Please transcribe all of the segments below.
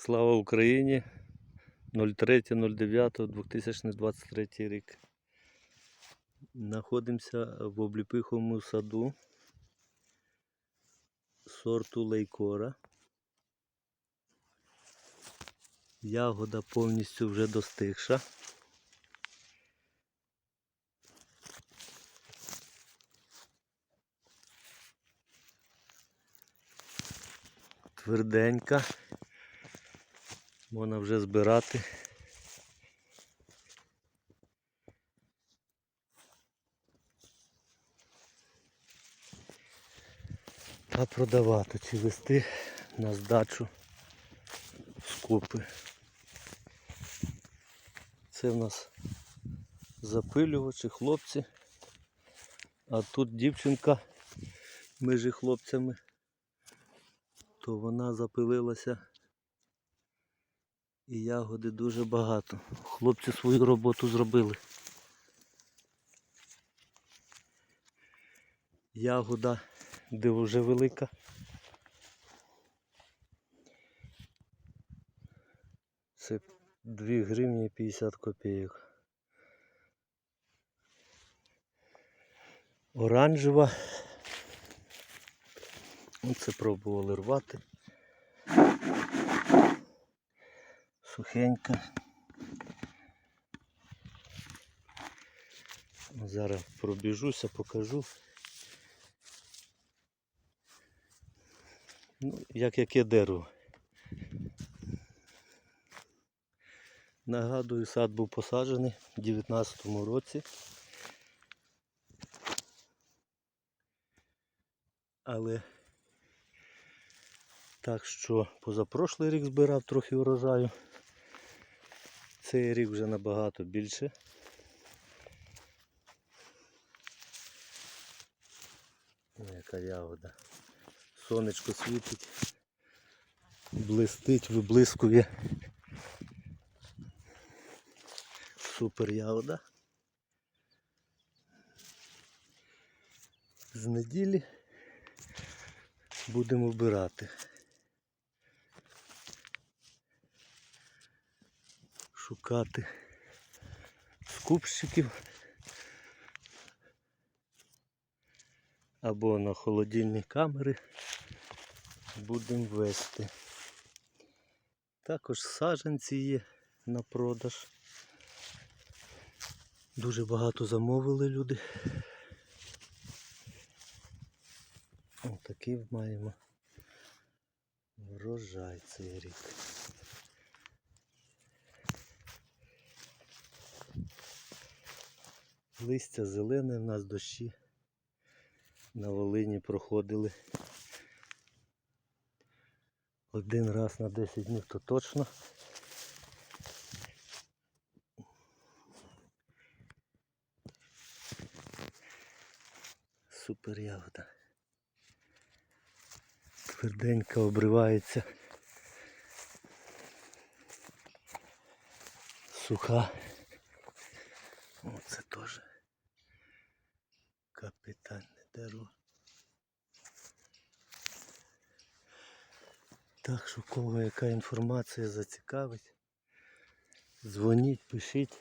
Слава Україні! 03.09.2023 рік. Знаходимося в обліпиховому саду сорту лейкора. Ягода повністю вже достигша. Тверденька. Можна вже збирати. Та продавати чи вести на здачу скупи. Це в нас запилювачі, хлопці. А тут дівчинка між хлопцями, то вона запилилася і ягоди дуже багато. Хлопці свою роботу зробили. Ягода дуже велика. Це 2 гривні і 50 копійок. Оранжева. Оце пробували рвати. Сухенька. Зараз пробіжуся, покажу. Ну, як яке дерево. Нагадую, сад був посаджений у 2019 році. Але так що позапрошлий рік збирав трохи урожаю. Цей рік вже набагато більше. О, Яка ягода. Сонечко світить, блистить, виблискує. Супер ягода. З неділі будемо вбирати. Шукати скупщиків або на холодильні камери будемо вести. Також саджанці є на продаж. Дуже багато замовили люди. Ось такий маємо врожай цей рік. Листя зелене, в нас дощі на Волині проходили. Один раз на 10 днів то точно. Супер ягода. Тверденько обривається. Суха. Оце теж капітальне дерево. Так що кого яка інформація зацікавить, дзвоніть, пишіть.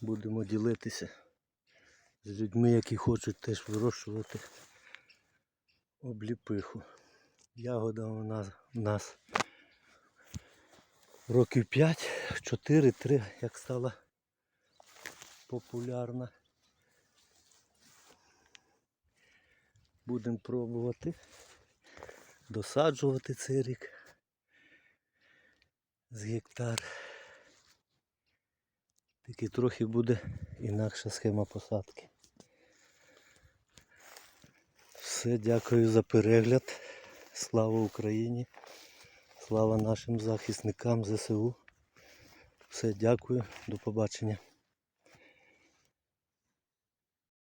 Будемо ділитися з людьми, які хочуть теж вирощувати обліпиху. Ягода у нас, у нас років 5, 4-3, як стала популярна. Будемо пробувати досаджувати цей рік з гектар. Тільки трохи буде інакша схема посадки. Все, дякую за перегляд. Слава Україні. Слава нашим захисникам ЗСУ. Все, дякую, до побачення.